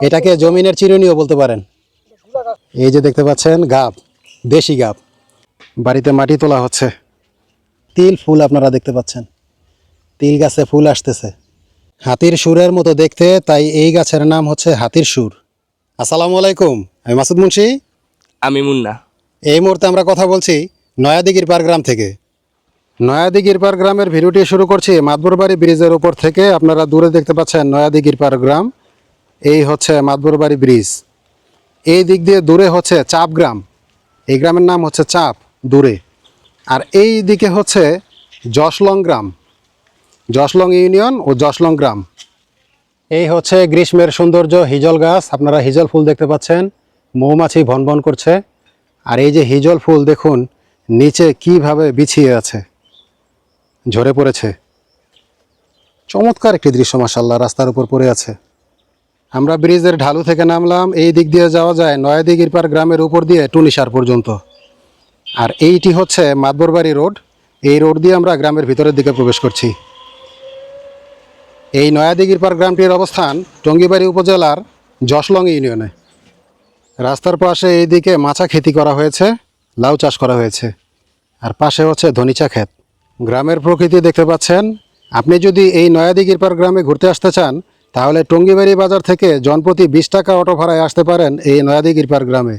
এটাকে জমিনের চিরুনিও বলতে পারেন। এই যে দেখতে পাচ্ছেন গাব দেশি গাব। বাড়িতে মাটি তোলা হচ্ছে। তিল ফুল আপনারা দেখতে পাচ্ছেন। তিল গাছে ফুল আসতেছে। হাতির সুরের মতো দেখতে তাই এই গাছের নাম হচ্ছে হাতির সুর। আসসালামু আলাইকুম আমি মাসুদ মুন্সি। আমি মুন্না। এই মুহূর্তে আমরা কথা বলছি নয়াদিগির পার গ্রাম থেকে। নয়াদিগির পার গ্রামের ভিডিওটি শুরু করছি মাতবরবাড়ি ব্রিজের উপর থেকে। আপনারা দূরে দেখতে পাচ্ছেন নয়াদিগির পার গ্রাম। এই হচ্ছে মাতবরবাড়ি ব্রিজ। এই দিক দিয়ে দূরে হচ্ছে চাপ গ্রাম। এই গ্রামের নাম হচ্ছে চাপ, দূরে। আর এই দিকে হচ্ছে যশলং গ্রাম। যশলং ইউনিয়ন ও যশলং গ্রাম। এই হচ্ছে গ্রীষ্মের সৌন্দর্য, হিজল গাছ। আপনারা হিজল ফুল দেখতে পাচ্ছেন। মৌমাছি ভনভন করছে। আর এই যে হিজল ফুল, দেখুন, নিচে কীভাবে বিছিয়ে আছে। ঝরে পড়েছে। চমৎকার একটি দৃশ্য মাসাল্লাহ রাস্তার উপর পড়ে আছে। আমরা ব্রিজের ঢালু থেকে নামলাম, এই দিক দিয়ে যাওয়া যায় নয়াদিগির পার গ্রামের উপর দিয়ে টুনিসার পর্যন্ত। আর এইটি হচ্ছে মাতবরবাড়ি রোড, এই রোড দিয়ে আমরা গ্রামের ভিতরের দিকে প্রবেশ করছি। এই নয়াদিগির পার গ্রামটির অবস্থান টঙ্গিবাড়ি উপজেলার যশলং ইউনিয়নে। রাস্তার পাশে এইদিকে মাছা খেতি করা হয়েছে, লাউ চাষ করা হয়েছে। আর পাশে হচ্ছে ধনিচা ক্ষেত। গ্রামের প্রকৃতি দেখতে পাচ্ছেন, আপনি যদি এই নয়াদিগির পার গ্রামে ঘুরতে আসতে চান তাহলে টঙ্গিবাড়ি বাজার থেকে জনপ্রতি বিশ টাকা অটো ভাড়ায় আসতে পারেন এই নয়াদিগির পার গ্রামে।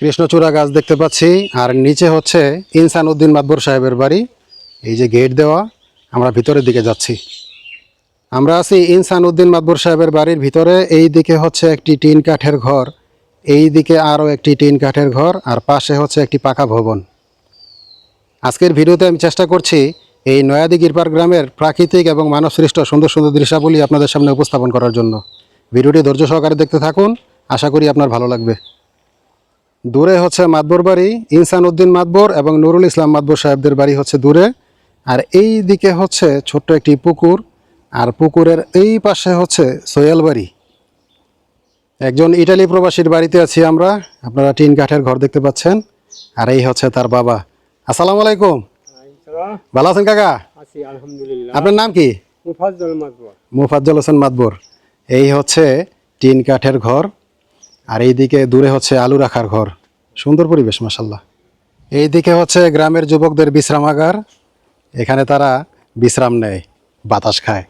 কৃষ্ণচূড়া গাছ দেখতে পাচ্ছি, আর নিচে হচ্ছে ইনসান উদ্দিন মাতবর সাহেবের বাড়ি। এই যে গেট দেওয়া, আমরা ভিতরের দিকে যাচ্ছি। আমরা আছি ইনসান উদ্দিন মাতবর সাহেবের বাড়ির ভিতরে, এই দিকে হচ্ছে একটি টিন কাঠের ঘর, এই দিকে আরও একটি টিন কাঠের ঘর, আর পাশে হচ্ছে একটি পাকা ভবন। আজকের ভিডিওতে আমি চেষ্টা করছি এই নয়াদিগির পার গ্রামের প্রাকৃতিক এবং মানবসৃষ্ট সুন্দর সুন্দর দৃশ্যাবলী আপনাদের সামনে উপস্থাপন করার জন্য। ভিডিওটি ধৈর্য সহকারে দেখতে থাকুন, আশা করি আপনার ভালো লাগবে। দূরে হচ্ছে মাতবর বাড়ি, ইনসান উদ্দিন মাতবর এবং নুরুল ইসলাম মাতবর সাহেবদের বাড়ি হচ্ছে দূরে। আর এই দিকে হচ্ছে ছোট্ট একটি পুকুর, আর পুকুরের এই পাশে হচ্ছে সোয়াল বাড়ি। একজন ইটালি প্রবাসীর বাড়িতে আছি আমরা, আপনারা টিন কাঠের ঘর দেখতে পাচ্ছেন, আর এই হচ্ছে তার বাবা। আসসালামু আলাইকুম। ভালো আছেন কাকা? আছি আলহামদুলিল্লাহ। আপনার নাম কি? মুফাজ্জল হোসেন মাতবর। এই হচ্ছে টিন কাঠের ঘর আর এইদিকে দূরে হচ্ছে আলু রাখার ঘর। সুন্দর পরিবেশ মাসাল্লাহ এইদিকে হচ্ছে গ্রামের যুবকদের বিশ্রামাগার এখানে তারা বিশ্রাম নেয় বাতাস খায়।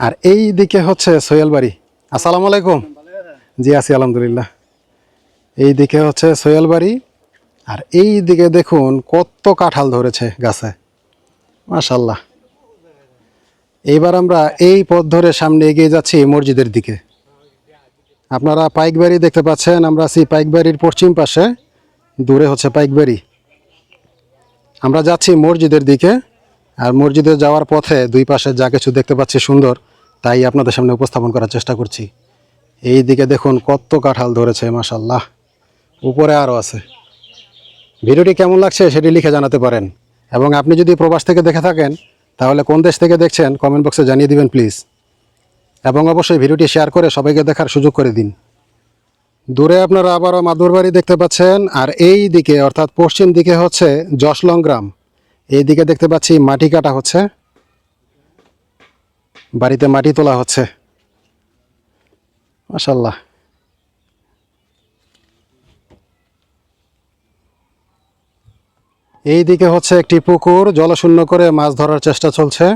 আর এই দিকে হচ্ছে সোহেল বাড়ি। আসসালামু আলাইকুম। জি আছি আলহামদুলিল্লাহ। এই দিকে হচ্ছে সোহেল বাড়ি। আর এই দিকে দেখুন কত কাঁঠাল ধরেছে গাছে। মাশাল্লাহ এইবার আমরা এই পথ ধরে সামনে এগিয়ে যাচ্ছি মসজিদের দিকে। আপনারা পাইকবাড়ি দেখতে পাচ্ছেন, আমরা আছি পাইকবাড়ির পশ্চিম পাশে, দূরে হচ্ছে পাইকবাড়ি। আমরা যাচ্ছি মসজিদের দিকে, আর মসজিদে যাওয়ার পথে দুই পাশে যা কিছু দেখতে পাচ্ছি সুন্দর, তাই আপনাদের সামনে উপস্থাপন করার চেষ্টা করছি। এই দিকে দেখুন কত কাঁঠাল ধরেছে মাসাল্লাহ উপরে আরও আছে। ভিডিওটি কেমন লাগছে সেটি লিখে জানাতে পারেন। এবং আপনি যদি প্রবাস থেকে দেখে থাকেন, তাহলে কোন দেশ থেকে দেখছেন কমেন্ট বক্সে জানিয়ে দিবেন প্লিজ। এবং অবশ্যই ভিডিওটি শেয়ার করে সবাইকে দেখার সুযোগ করে দিন। দূরে আপনারা আবারও মাদুর বাড়ি দেখতে পাচ্ছেন, আর এই দিকে, অর্থাৎ পশ্চিম দিকে হচ্ছে যশলং গ্রাম। এই দিকে দেখতে পাচ্ছি মাটি কাটা হচ্ছে। বাড়িতে মাটি তোলা হচ্ছে। মাশাল্লাহ এই দিকে হচ্ছে একটি পুকুর, জলশূন্য করে মাছ ধরার চেষ্টা চলছে।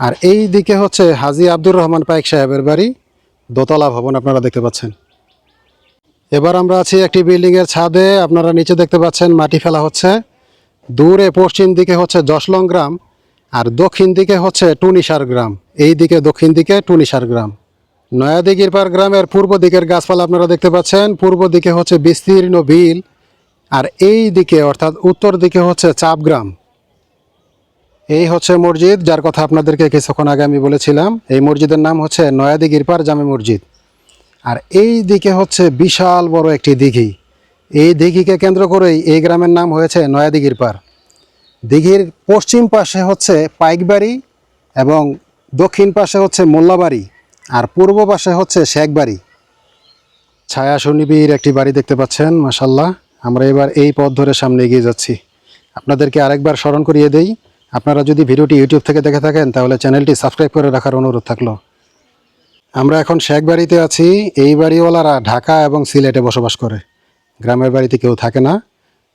আর এই দিকে হচ্ছে হাজি আব্দুর রহমান পাইক সাহেবের বাড়ি, দোতলা ভবন আপনারা দেখতে পাচ্ছেন। এবার আমরা আছি একটি বিল্ডিংয়ের ছাদে, আপনারা নিচে দেখতে পাচ্ছেন মাটি ফেলা হচ্ছে। দূরে পশ্চিম দিকে হচ্ছে যশলং গ্রাম, আর দক্ষিণ দিকে হচ্ছে টুনিসার গ্রাম। এই দিকে দক্ষিণ দিকে টুনিসার গ্রাম। নয়াদিগির পার গ্রামের পূর্ব দিকের গাছপালা আপনারা দেখতে পাচ্ছেন। পূর্ব দিকে হচ্ছে বিস্তীর্ণ বিল আর এই দিকে, অর্থাৎ উত্তর দিকে হচ্ছে চাপগ্রাম। এই হচ্ছে মসজিদ, যার কথা আপনাদেরকে কিছুক্ষণ আগে আমি বলেছিলাম। এই মসজিদের নাম হচ্ছে নয়াদিগির পার জামে মসজিদ। আর এই দিকে হচ্ছে বিশাল বড় একটি দিঘি। এই দিঘিকে কেন্দ্র করেই এই গ্রামের নাম হয়েছে নয়াদিগির পার দিঘির পশ্চিম পাশে হচ্ছে পাইকবাড়ি এবং দক্ষিণ পাশে হচ্ছে মোল্লাবাড়ি আর পূর্ব পাশে হচ্ছে শেখবাড়ি। ছায়া সুনিবির একটি বাড়ি দেখতে পাচ্ছেন মাসাল্লাহ আমরা এবার এই পথ ধরে সামনে এগিয়ে যাচ্ছি। আপনাদেরকে আরেকবার স্মরণ করিয়ে দেই, আপনারা যদি ভিডিওটি ইউটিউব থেকে দেখে থাকেন, তাহলে চ্যানেলটি সাবস্ক্রাইব করে রাখার অনুরোধ থাকল। আমরা এখন শেখ বাড়িতে আছি, এই বাড়িওয়ালারা ঢাকা এবং সিলেটে বসবাস করে। গ্রামের বাড়িতে কেউ থাকে না।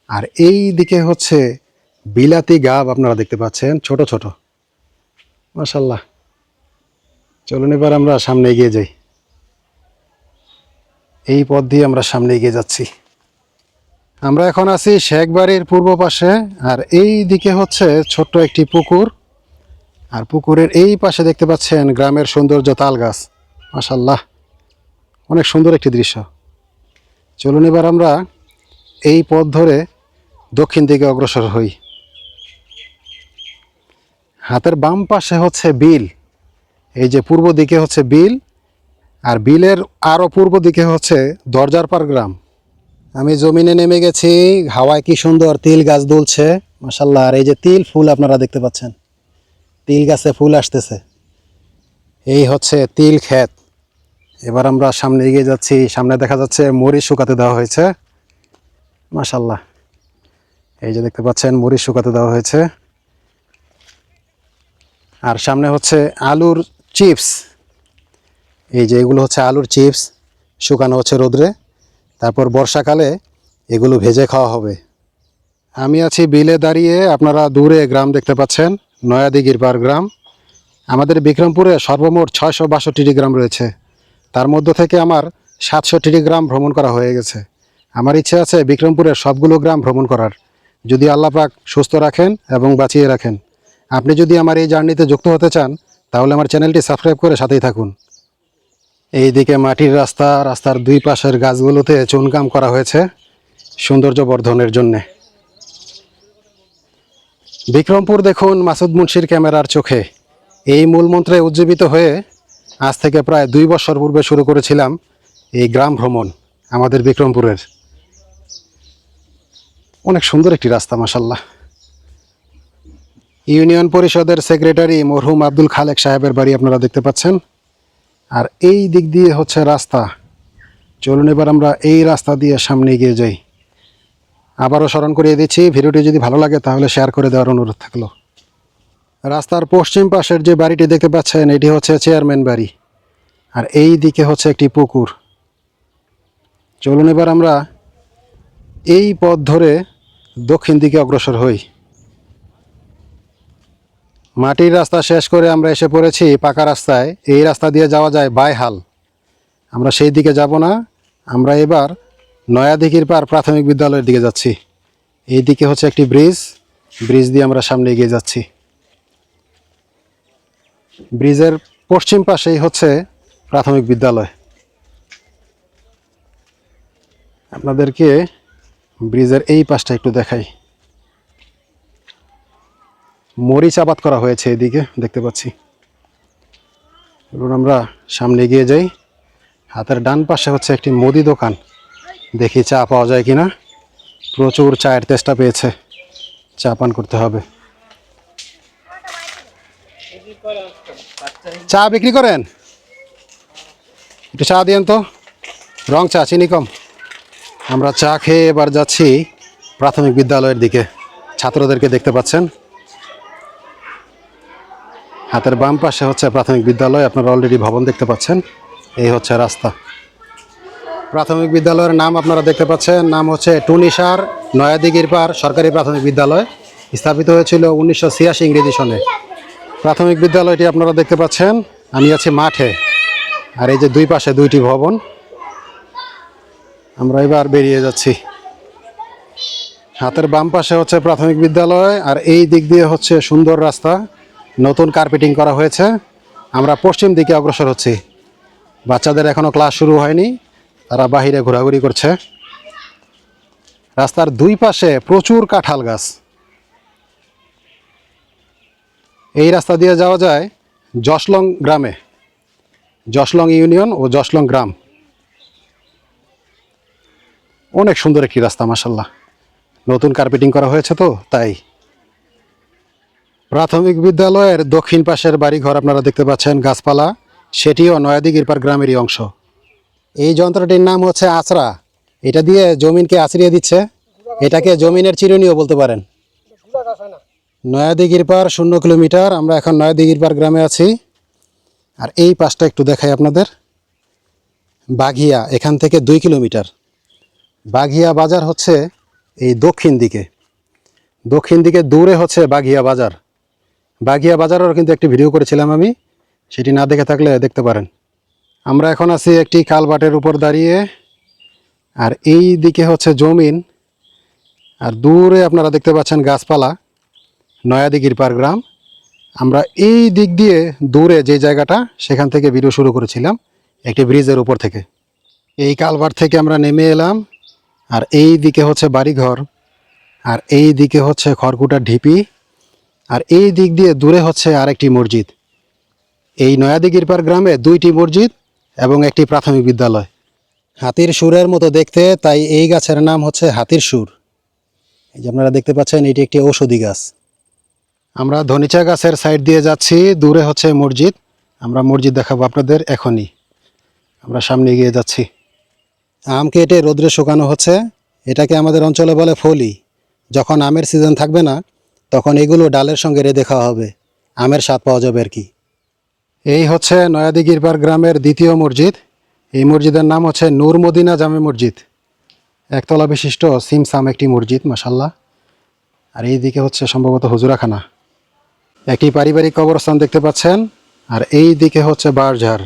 আর এই দিকে হচ্ছে বিলাতি গাব, আপনারা দেখতে পাচ্ছেন, ছোট ছোট। মাশাল্লাহ চলুন এবার আমরা সামনে এগিয়ে যাই। এই পথ দিয়ে আমরা সামনে এগিয়ে যাচ্ছি। আমরা এখন আছি শেখ বাড়ির পূর্ব পাশে, আর এই দিকে হচ্ছে ছোট্ট একটি পুকুর। আর পুকুরের এই পাশে দেখতে পাচ্ছেন গ্রামের সৌন্দর্য তাল গাছ মাশাল্লাহ অনেক সুন্দর একটি দৃশ্য। চলুন এবার আমরা এই পথ ধরে দক্ষিণ দিকে অগ্রসর হই। হাতের বাম পাশে হচ্ছে বিল। এই যে পূর্ব দিকে হচ্ছে বিল, আর বিলের আরও পূর্ব দিকে হচ্ছে দরজার পার গ্রাম। আমি জমিনে নেমে গেছি, হাওয়ায় কি সুন্দর তিল গাছ দুলছে। মাসাল্লাহ আর এই যে তিল ফুল আপনারা দেখতে পাচ্ছেন। তিল গাছে ফুল আসতেছে। এই হচ্ছে তিল ক্ষেত। এবার আমরা সামনে এগিয়ে যাচ্ছি। সামনে দেখা যাচ্ছে মরিচ শুকাতে দেওয়া হয়েছে। মাসাল্লাহ এই যে দেখতে পাচ্ছেন, মরিচ শুকাতে দেওয়া হয়েছে। আর সামনে হচ্ছে আলুর চিপস। এই যে এগুলো হচ্ছে আলুর চিপস, শুকানো হচ্ছে রোদ্রে। তারপর বর্ষাকালে এগুলো ভেজে খাওয়া হবে। আমি আছি বিলে দাঁড়িয়ে, আপনারা দূরে গ্রাম দেখতে পাচ্ছেন নয়াদিগির পার গ্রাম। আমাদের বিক্রমপুরে সর্বমোট ছয়শো বাষট্টিটি গ্রাম রয়েছে। তার মধ্য থেকে আমার সাতষট্টিটি গ্রাম ভ্রমণ করা হয়ে গেছে। আমার ইচ্ছে আছে বিক্রমপুরের সবগুলো গ্রাম ভ্রমণ করার। যদি আল্লাহ পাক সুস্থ রাখেন এবং বাঁচিয়ে রাখেন। আপনি যদি আমার এই জার্নিতে যুক্ত হতে চান, তাহলে আমার চ্যানেলটি সাবস্ক্রাইব করে সাথেই থাকুন। এইদিকে মাটির রাস্তা, রাস্তার দুই পাশের গাছগুলোতে চুনকাম করা হয়েছে সৌন্দর্য বর্ধনের জন্যে। বিক্রমপুর দেখুন মাসুদ মুন্সির ক্যামেরার চোখে। এই মূলমন্ত্রে উজ্জীবিত হয়ে আজ থেকে প্রায় দুই বছর পূর্বে শুরু করেছিলাম এই গ্রাম ভ্রমণ আমাদের বিক্রমপুরের। অনেক সুন্দর একটি রাস্তা মাসাল্লাহ ইউনিয়ন পরিষদের সেক্রেটারি মরহুম আব্দুল খালেক সাহেবের বাড়ি আপনারা দেখতে পাচ্ছেন। আর এই দিক দিয়ে হচ্ছে রাস্তা। চলুন এবার আমরা এই রাস্তা দিয়ে সামনে এগিয়ে যাই। আবারও স্মরণ করিয়ে দিচ্ছি, ভিডিওটি যদি ভালো লাগে তাহলে শেয়ার করে দেওয়ার অনুরোধ থাকল। রাস্তার পশ্চিম পাশের যে বাড়িটি দেখতে পাচ্ছেন, এটি হচ্ছে চেয়ারম্যান বাড়ি। আর এই দিকে হচ্ছে একটি পুকুর। চলুন এবার আমরা এই পথ ধরে দক্ষিণ দিকে অগ্রসর হই। মাটির রাস্তা শেষ করে আমরা এসে পড়েছি পাকা রাস্তায়। এই রাস্তা দিয়ে যাওয়া যায় বাইহাল আমরা সেই দিকে যাব না। আমরা এবার নয়াদিঘির পার প্রাথমিক বিদ্যালয়ের দিকে যাচ্ছি। এই দিকে হচ্ছে একটি ব্রিজ। ব্রিজ দিয়ে আমরা সামনে এগিয়ে যাচ্ছি। ব্রিজের পশ্চিম পাশেই হচ্ছে প্রাথমিক বিদ্যালয়। আপনাদেরকে ব্রিজের এই পাশটা একটু দেখাই। মরিচ আবাদ করা হয়েছে এদিকে, দেখতে পাচ্ছি। এবার আমরা সামনে এগিয়ে যাই। হাতের ডান পাশে হচ্ছে একটি মুদি দোকান। দেখি চা পাওয়া যায় কিনা। প্রচুর চায়ের তেষ্টা পেয়েছে। চা পান করতে হবে। চা বিক্রি করেন? একটু চা দিয়েন তো। রং চা, চিনি কম। আমরা চা খেয়ে এবার যাচ্ছি প্রাথমিক বিদ্যালয়ের দিকে। ছাত্রদেরকে দেখতে পাচ্ছেন। হাতের বাম পাশে হচ্ছে প্রাথমিক বিদ্যালয়, আপনারা অলরেডি ভবন দেখতে পাচ্ছেন। এই হচ্ছে রাস্তা। প্রাথমিক বিদ্যালয়ের নাম আপনারা দেখতে পাচ্ছেন, নাম হচ্ছে টুনিসার নয়াদিগির পার সরকারি প্রাথমিক বিদ্যালয়, স্থাপিত হয়েছিল উনিশশো ছিয়াশি ইংরেজি সনে। প্রাথমিক বিদ্যালয়টি আপনারা দেখতে পাচ্ছেন, আমি আছি মাঠে। আর এই যে দুই পাশে দুইটি ভবন। আমরা এবার বেরিয়ে যাচ্ছি। হাতের বাম পাশে হচ্ছে প্রাথমিক বিদ্যালয়, আর এই দিক দিয়ে হচ্ছে সুন্দর রাস্তা। নতুন কার্পেটিং করা হয়েছে। আমরা পশ্চিম দিকে অগ্রসর হচ্ছি। বাচ্চাদের এখনও ক্লাস শুরু হয়নি। তারা বাহিরে ঘোরাঘুরি করছে। রাস্তার দুই পাশে প্রচুর কাঁঠাল গাছ। এই রাস্তা দিয়ে যাওয়া যায় জশলং গ্রামে। জশলং ইউনিয়ন ও জশলং গ্রাম। অনেক সুন্দর একটি রাস্তা মাসাল্লাহ নতুন কার্পেটিং করা হয়েছে তো, তাই। প্রাথমিক বিদ্যালয়ের দক্ষিণ পাশের বাড়িঘর আপনারা দেখতে পাচ্ছেন, গাছপালা। সেটিও নয়াদিগিরপার গ্রামেরই অংশ। এই যন্ত্রটির নাম হচ্ছে আচরা এটা দিয়ে জমিনকে আছড়িয়ে দিচ্ছে। এটাকে জমিনের চিরুনিও বলতে পারেন। নয়াদিগির পার শূন্য কিলোমিটার। আমরা এখন নয়াদিগির পার গ্রামে আছি। আর এই পাশটা একটু দেখাই আপনাদের। বাঘিয়া, এখান থেকে দুই কিলোমিটার। বাঘিয়া বাজার হচ্ছে এই দক্ষিণ দিকে। দক্ষিণ দিকে দূরে হচ্ছে বাঘিয়া বাজার। বাঘিয়া বাজারেরও কিন্তু একটি ভিডিও করেছিলাম আমি। সেটি না দেখে থাকলে দেখতে পারেন। আমরা এখন আছি একটি কালবাটের উপর দাঁড়িয়ে। আর এই দিকে হচ্ছে জমিন। আর দূরে আপনারা দেখতে পাচ্ছেন গাছপালা নয়াদিগির পার গ্রাম। আমরা এই দিক দিয়ে দূরে যে জায়গাটা, সেখান থেকে ভিডিও শুরু করেছিলাম, একটি ব্রিজের উপর থেকে। এই কালভার থেকে আমরা নেমে এলাম। আর এই দিকে হচ্ছে বাড়িঘর। আর এই দিকে হচ্ছে খড়কুটার ঢিপি। আর এই দিক দিয়ে দূরে হচ্ছে আরেকটি মসজিদ। এই নয়াদিগির পার গ্রামে দুইটি মসজিদ এবং একটি প্রাথমিক বিদ্যালয়। হাতির সুরের মতো দেখতে, তাই এই গাছের নাম হচ্ছে হাতির সুর। এই যে আপনারা দেখতে পাচ্ছেন, এটি একটি ঔষধি গাছ। আমরা ধনিচা গাছের সাইড দিয়ে যাচ্ছি, দূরে হচ্ছে মসজিদ। আমরা মসজিদ দেখাবো আপনাদের এখনই। আমরা সামনে এগিয়ে যাচ্ছি। আম কেটে রোদ্রে শুকানো হচ্ছে। এটাকে আমাদের অঞ্চলে বলে ফলি। যখন আমের সিজন থাকবে না তখন এগুলো ডালের সঙ্গে রেঁধে খাওয়া হবে। আমের স্বাদ পাওয়া যাবে আর কি। এই হচ্ছে নয়াদিগিরপার গ্রামের দ্বিতীয় মসজিদ। এই মসজিদের নাম হচ্ছে নূর মদিনা জামে মসজিদ। একতলা বিশিষ্ট সিমসাম একটি মসজিদ মাসাল্লাহ আর এই দিকে হচ্ছে সম্ভবত হুজুরাখানা। একটি পারিবারিক কবরস্থান দেখতে পাচ্ছেন। আর এই দিকে হচ্ছে বারঝাড়।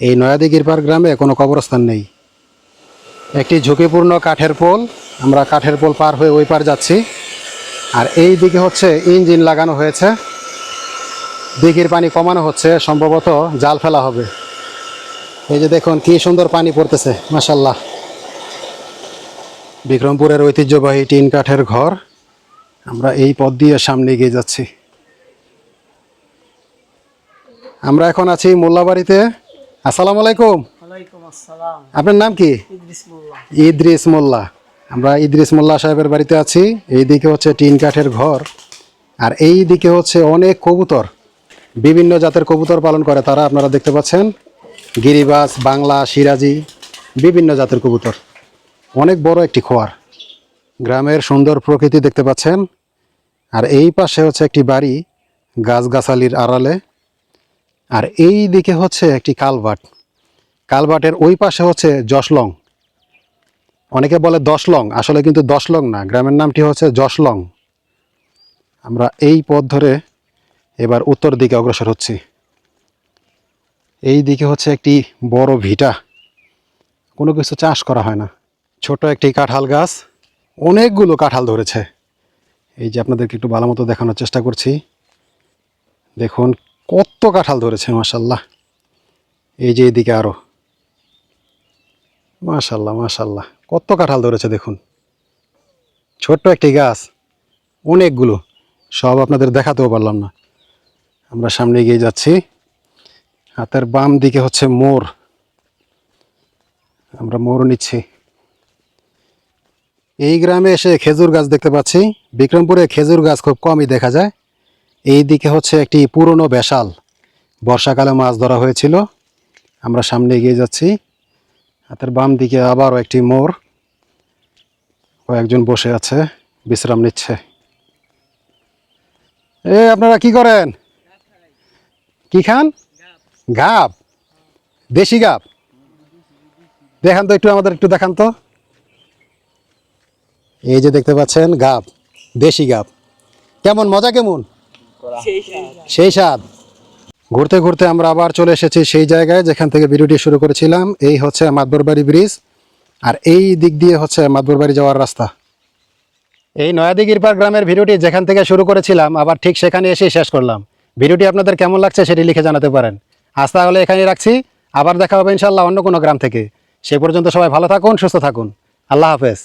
এই নয়াদিগিরপার গ্রামে কোনো কবরস্থান নেই। একটি ঝুঁকিপূর্ণ কাঠের পোল। আমরা কাঠের পোল পার হয়ে ওই পার যাচ্ছি। আর এই দিকে হচ্ছে ইঞ্জিন লাগানো হয়েছে। দিঘির পানি কমানো হচ্ছে সম্ভবত জাল ফেলা হবে। এই যে দেখুন কি সুন্দর পানি পড়তেছে মাসাল্লাহ বিক্রমপুরের ঐতিহ্যবাহী টিন কাঠের ঘর। আমরা এই পথ দিয়ে সামনে এগিয়ে যাচ্ছি। আমরা এখন আছি মোল্লাবাড়িতে। আসসালামু আলাইকুম। আপনার নাম কি? ইদ্রিস মোল্লা। আমরা ইদ্রিস মোল্লা সাহেবের বাড়িতে আছি। এই দিকে হচ্ছে টিন কাঠের ঘর। আর এই দিকে হচ্ছে অনেক কবুতর। বিভিন্ন জাতের কবুতর পালন করে তারা, আপনারা দেখতে পাচ্ছেন। গিরিবাজ, বাংলা, সিরাজি, বিভিন্ন জাতের কবুতর। অনেক বড় একটি খোয়ার। গ্রামের সুন্দর প্রকৃতি দেখতে পাচ্ছেন। আর এই পাশে হচ্ছে একটি বাড়ি গাছগাছালির আড়ালে। আর এই দিকে হচ্ছে একটি কালভার্ট কালভার্টের ওই পাশে হচ্ছে জশলং অনেকে বলে দশলং আসলে কিন্তু দশলং না, গ্রামের নামটি হচ্ছে জশলং আমরা এই পথ ধরে এবার উত্তর দিকে অগ্রসর হচ্ছি। এই দিকে হচ্ছে একটি বড় ভিটা। কোনো কিছু চাষ করা হয় না। ছোট একটি কাঁঠাল গাছ, অনেকগুলো কাঁঠাল ধরেছে। এই যে আপনাদেরকে একটু ভালো মতো দেখানোর চেষ্টা করছি। দেখুন, কত কাঁঠাল ধরেছে মাসাল্লাহ এই যে এইদিকে আরও মাশাল্লাহ মাশাল্লাহ। কত কাঁঠাল ধরেছে দেখুন। ছোট্ট একটি গাছ, অনেকগুলো। সব আপনাদের দেখাতেও পারলাম না। আমরা সামনে এগিয়ে যাচ্ছি। হাতের বাম দিকে হচ্ছে মোর। আমরা মোর নিচ্ছি। এই গ্রামে এসে খেজুর গাছ দেখতে পাচ্ছি। বিক্রমপুরে খেজুর গাছ খুব কমই দেখা যায়। এই দিকে হচ্ছে একটি পুরনো বেশাল। বর্ষাকালে মাছ ধরা হয়েছিল। আমরা সামনে এগিয়ে যাচ্ছি। হাতের বাম দিকে আবারও একটি মোর কয়েকজন বসে আছে বিশ্রাম নিচ্ছে। এ আপনারা কি করেন? কি খান? গাব। দেশি গাব। দেখান তো একটু আমাদের একটু দেখান তো। এই যে দেখতে পাচ্ছেন গাব। দেশি গাব। কেমন মজা কেমন? সেই স্বাদ। ঘুরতে ঘুরতে আমরা আবার চলে এসেছি সেই জায়গায় যেখান থেকে ভিডিওটি শুরু করেছিলাম। এই হচ্ছে মাতবরবাড়ি ব্রিজ। আর এই দিক দিয়ে হচ্ছে মাতবরবাড়ি যাওয়ার রাস্তা। এই নয়াদিগিরপার গ্রামের ভিডিওটি যেখান থেকে শুরু করেছিলাম, আবার ঠিক সেখানে এসে শেষ করলাম। ভিডিওটি আপনাদের কেমন লাগছে সেটি লিখে জানাতে পারেন। আজ তাহলে এখানেই রাখছি। আবার দেখা হবে ইনশাল্লাহ অন্য কোনো গ্রাম থেকে। সে পর্যন্ত সবাই ভালো থাকুন, সুস্থ থাকুন। আল্লাহ হাফেজ।